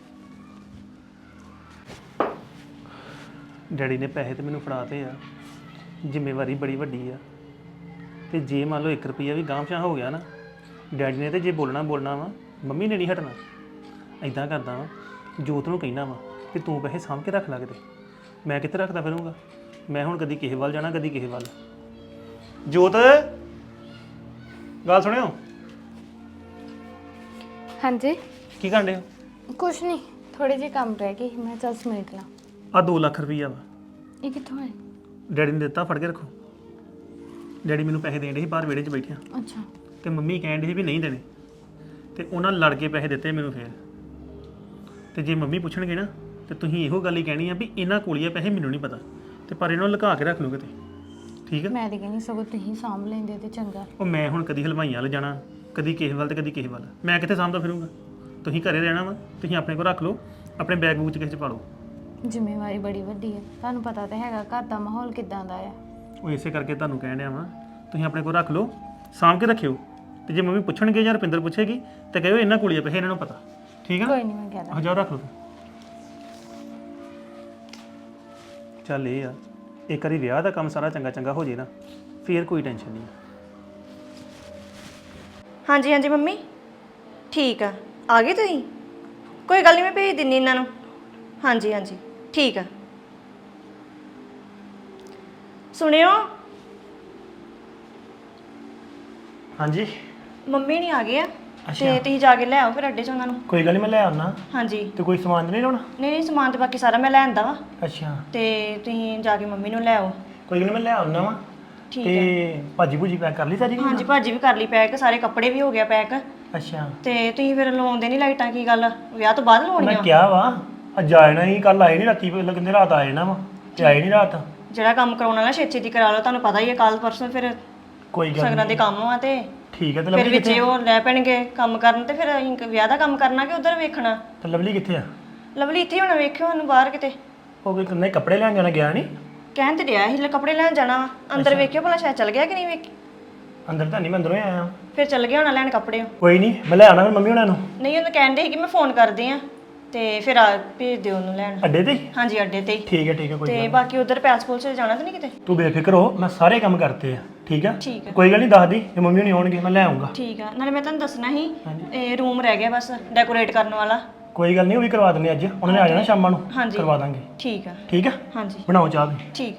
ਡੈਡੀ ਨੇ ਪੈਸੇ ਤੇ ਮੈਨੂੰ ਫੜਾਤੇ ਆ। ਜ਼ਿੰਮੇਵਾਰੀ ਬੜੀ ਵੱਡੀ ਆ। ਤੇ ਜੇ ਮੰਨ ਲਓ 1 ਰੁਪਿਆ ਵੀ ਗਾਂਵ ਹੋ ਗਿਆ ਨਾ, ਡੈਡੀ ਨੇ ਤੇ ਜੇ ਬੋਲਣਾ ਬੋਲਣਾ ਵਾ, ਮੰਮੀ ਨੇ ਨਹੀਂ ਹਟਣਾ। ਐਦਾਂ ਕਰਦਾ ਵਾ, ਜੋਤ ਨੂੰ ਕਹਿਣਾ ਵਾ ਕਿ ਤੂੰ ਪੈਸੇ ਸਾਂਭ ਕੇ ਰੱਖ ਲੈ ਕਿਤੇ। ਮੈਂ ਕਿੱਥੇ ਰੱਖਦਾ ਫਿਰੂੰਗਾ? ਮੈਂ ਹੁਣ ਕਦੀ ਕਿਸੇ ਵੱਲ ਜਾਣਾ, ਕਦੀ ਕਿਸੇ ਵੱਲ। ਜੋਤ? ਗੱਲ ਸੁਣਿਓ? ਹਾਂਜੀ। ਕੀ ਕਰਦੇ ਹੋ? ਕੁਛ ਨਹੀਂ ਥੋੜੇ ਜਿਹੇ ਕੰਮ ਰਹਿ ਗਏ। ਸੀ, ਮੈਂ ਚੱਲ ਸਮੇਟ ਲਾਂ। ਆ 2 ਲੱਖ ਰੁਪਈਆ ਵਾ। ਇਹ ਕਿੱਥੋਂ ਹੈ ਡੈਡੀ ਨੇ ਦਿੱਤਾ ਫੜ ਕੇ ਰੱਖੋ। ਡੈਡੀ ਮੈਨੂੰ ਪੈਸੇ ਦੇਣ ਦੇ ਸੀ ਬਾਹਰ ਵਿਹੜੇ 'ਚ ਬੈਠਿਆ ਅੱਛਾ। ਤੇ ਮੰਮੀ ਕਹਿਣ ਡਈ ਸੀ ਵੀ ਨਹੀਂ ਦੇਣੇ। ਤੇ ਉਹਨਾਂ ਲੜ ਕੇ ਪੈਸੇ ਦਿੱਤੇ ਮੈਨੂੰ ਫੇਰ। ਤੇ ਜੇ ਮੰਮੀ ਪੁੱਛਣਗੇ ਨਾ ਤੇ ਤੁਸੀਂ ਇਹੋ ਗੱਲ ਹੀ ਕਹਿਣੀ ਆ ਵੀ ਇਹਨਾਂ ਕੋਲ ਹੀ ਆ ਪੈਸੇ ਮੈਨੂੰ ਨਹੀਂ ਪਤਾ। ਤੇ ਪਰ ਇਹਨਾਂ ਨੂੰ ਲੁਕਾ ਕੇ ਰੱਖ ਲਓ ਕਿਤੇ। ਠੀਕ ਆ? ਮੈਂ ਤੇ ਕਹਿੰਦੀ ਸਗੋਂ ਤੁਸੀਂ ਸਾਂਭ ਲੈਂਦੇ ਤੇ ਚੰਗਾ। ਉਹ ਮੈਂ ਹੁਣ ਕਦੀ ਹਲਵਾਈਆਂ ਵੱਲ ਜਾਣਾ ਕਦੀ ਕਿਸੇ ਵੱਲ ਤੇ ਕਦੀ ਕਿਸੇ ਵੱਲ। ਮੈਂ ਕਿੱਥੇ ਸਾਂਭਦਾ ਫਿਰੂੰਗਾ? ਤੁਸੀਂ ਘਰੇ ਰਹਿਣਾ ਵਾ ਤੁਸੀਂ ਆਪਣੇ ਕੋਲ ਰੱਖ ਲਓ ਆਪਣੇ ਬੈਗ ਬੂਗ ਚ ਕਿਸੇ ਚ ਪਾ ਲਓ। ਜ਼ਿੰਮੇਵਾਰੀ ਬੜੀ ਵੱਡੀ ਹੈ ਤੁਹਾਨੂੰ ਪਤਾ ਤਾਂ ਹੈਗਾ ਘਰ ਦਾ ਮਾਹੌਲ ਕਿਦਾਂ ਦਾ ਆ। ਉਹ ਇਸੇ ਕਰਕੇ ਤੁਹਾਨੂੰ ਕਹਿਣ ਡਿਆ ਵਾਂ ਤੁਸੀਂ ਆਪਣੇ ਕੋਲ ਰੱਖ ਲਓ ਸਾਂਭ ਕੇ ਰੱਖਿਓ। ਤੇ ਜੇ ਮੰਮੀ ਪੁੱਛਣਗੇ ਜਾਂ ਰੁਪਿੰਦਰ ਪੁੱਛੇਗੀ ਤੇ ਕਹਿਓ ਇਹਨਾਂ ਕੋਲ ਹੀ ਆ ਪੈਸੇ ਇਹਨਾਂ ਨੂੰ ਪਤਾ। ਠੀਕ ਆ? ਕੋਈ ਨਹੀਂ ਮੈਂ ਕਹਿ ਦਾਂ ਹਜ਼ਾਰ ਰੱਖ ਲਓ। ਚੱਲ ਇਹ ਆ ਇੱਕ ਵਾਰੀ ਵਿਆਹ ਦਾ ਕੰਮ ਸਾਰਾ ਚੰਗਾ ਚੰਗਾ ਹੋ ਜੇ ਨਾ ਫੇਰ ਕੋਈ ਟੈਨਸ਼ਨ ਨਹੀਂ। ਹਾਂਜੀ ਹਾਂਜੀ ਮੰਮੀ। ਠੀਕ ਆ। ਆ ਗਏ ਤੁਸੀਂ? ਕੋਈ ਗੱਲ ਨਹੀਂ ਮੈਂ ਭੇਜ ਦਿੰਨੀ ਇਹਨਾਂ ਨੂੰ। ਹਾਂਜੀ ਹਾਂਜੀ। ਠੀਕ ਆ। ਸੁਣਿਓ? ਹਾਂਜੀ। ਮੰਮੀ ਨਹੀਂ ਆ ਗਏ ਆ? ਤੇ ਤੁਸੀਂ ਜਾ ਕੇ ਲੈ ਆਓ ਫਿਰ ਅੱਡੇ 'ਚ ਉਹਨਾਂ ਨੂੰ। ਕੋਈ ਗੱਲ ਨਹੀਂ ਮੈਂ ਲੈ ਆਉਣਾ ਹਾਂਜੀ। ਤੇ ਕੋਈ ਸਮਾਨ ਤਾਂ ਨਹੀਂ ਲਾਉਣਾ ਨਹੀਂ ਨਹੀਂ ਸਮਾਨ ਤੇ ਬਾਕੀ ਸਾਰਾ ਮੈਂ ਲੈ ਆਂਦਾ ਵਾ। ਅੱਛਾ। ਤੇ ਤੁਸੀਂ ਜਾ ਕੇ ਮੰਮੀ ਨੂੰ ਲੈ ਆਓ। ਕੋਈ ਗੱਲ ਨੀ ਮੈਂ ਲੈ ਆਉਣਾ ਵਾ। ਠੀਕ ਤੇ ਭਾਜੀ ਭੂਜੀ ਪੈਕ ਕਰ ਲਈ ਸਾਰੀ ਹਾਂਜੀ ਭਾਜੀ ਵੀ ਕਰ ਲਈ ਪੈਕ ਸਾਰੇ ਕੱਪੜੇ ਵੀ ਹੋ ਗਿਆ ਪੈਕ ਅੱਛਾ। ਤੇ ਤੁਸੀਂ ਫਿਰ ਲਵਾਉਂਦੇ ਨਹੀਂ ਲਾਈਟਾਂ ਕੀ ਗੱਲ? ਵਿਆਹ ਤੋਂ ਬਾਅਦ ਮੈਂ ਕਿਹਾ ਵਾ ਅੱਜ ਜਾਣਾ ਹੀ ਕੱਲ ਆਏ ਨਹੀਂ ਰਾਤੀ ਪਹਿਲਾਂ ਕਹਿੰਦੇ ਰਾਤ ਆ ਜਾਣਾ ਵਾ ਤੇ ਆਏ ਨਹੀਂ ਰਾਤ। ਜਿਹੜਾ ਕੰਮ ਕਰਾਉਣ ਵਾਲਾ ਛੇਤੀ ਛੇਤੀ ਕਰਾ ਲਓ ਤੁਹਾਨੂੰ ਪਤਾ ਹੀ ਹੈ ਕੱਲ ਪਰਸੋਂ ਫਿਰ ਕੋਈ ਗੱਲ ਸਗਨਾਂ ਦੇ ਕੰਮ ਆ ਤੇ। ਠੀਕ ਹੈ ਤੇ ਫਿਰ ਲਵਲੀ ਵਿੱਚ ਉਹ ਲੈ ਪੈਣਗੇ ਕੰਮ ਕਰਨ ਤੇ ਫਿਰ ਅਸੀਂ ਵਿਆਹ ਦਾ ਕੰਮ ਕਰਨਾ ਕਿ ਉਧਰ ਵੇਖਣਾ? ਤੇ ਲਵਲੀ ਕਿੱਥੇ ਆ? ਲਵਲੀ ਇੱਥੇ ਹੁਣ ਵੇਖਿਓ ਉਹਨੂੰ ਬਾਹਰ ਕਿਤੇ। ਉਹ ਕੋਈ ਨਹੀਂ ਕੱਪੜੇ ਲੈਣ ਜਾਣਾ ਗਿਆ ਨਹੀਂ? ਕਹਿਣ ਤੇ ਡਿਆ ਸੀ ਲੈ ਕੱਪੜੇ ਲੈਣ ਜਾਣਾ ਵਾ। ਅੰਦਰ ਵੇਖਿਓ ਭਲਾ ਸ਼ਾਇਦ ਚਲ ਗਿਆ ਕਿ ਨਹੀਂ ਵੇਖ। ਅੰਦਰ ਤਾਂ ਨਹੀਂ ਮੈਂ ਅੰਦਰੋਂ ਹੀ ਆਇਆ ਫਿਰ ਚਲ ਗਿਆ ਹੋਣਾ ਲੈਣ ਕੱਪੜੇ ਉਹ। ਕੋਈ ਨਹੀਂ ਮੈਂ ਲੈ ਫਿਰ ਮੰਮੀ ਹੁਣਾਂ ਨੂੰ। ਨਹੀਂ ਉਹਨੂੰ ਕਹਿੰਦੇ ਸੀ ਕਿ ਮੈਂ ਫੋਨ ਕਰਦੀ ਆ ਤੇ ਫਿਰ ਆ ਭੇਜ ਦਿਓ ਉਹਨੂੰ ਲੈਣ। ਅੱਡੇ ਤੇ ਹੀ? ਹਾਂਜੀ ਅੱਡੇ ਤੇ ਹੀ। ਠੀਕ ਹੈ ਠੀਕ ਹੈ ਕੋਈ ਤੇ ਬਾਕੀ ਉਧਰ ਪੈਸ ਪੂਲ ਚ ਜਾਣਾ ਤਾਂ ਨਹੀਂ ਕਿਤੇ? ਤੂੰ ਬੇਫਿਕਰ ਹੋ ਮੈਂ ਸਾਰੇ ਕੰਮ ਕਰਤੇ ਆ। ਠੀਕ ਆ? ਠੀਕ ਹੈ ਕੋਈ ਗੱਲ ਨਹੀਂ ਦੱਸ ਦੀ ਜੇ ਮੰਮੀ ਹੁਣੀ ਆਉਣਗੇ ਮੈਂ ਲੈ ਆਉਂਗਾ। ਠੀਕ ਆ। ਨਾਲੇ ਮੈਂ ਤੁਹਾਨੂੰ ਦੱਸਣਾ ਸੀ ਇਹ ਰੂਮ ਰਹਿ ਗਿਆ ਬਸ ਡੈਕੋਰੇਟ ਕਰਨ ਵਾਲਾ। ਕੋਈ ਗੱਲ ਨਹੀਂ ਉਹ ਵੀ ਕਰਵਾ ਦਿੰਦੇ ਅੱਜ। ਉਹਨਾਂ ਨੇ ਆ ਜਾਣਾ ਸ਼ਾਮਾਂ ਨੂੰ ਹਾਂਜੀ। ਕਰਵਾ ਦਾਂਗੇ। ਠੀਕ ਆ। ਠੀਕ ਆ? ਹਾਂਜੀ। ਬਣਾਓ ਚਾਹ ਵੀ। ਠੀਕ।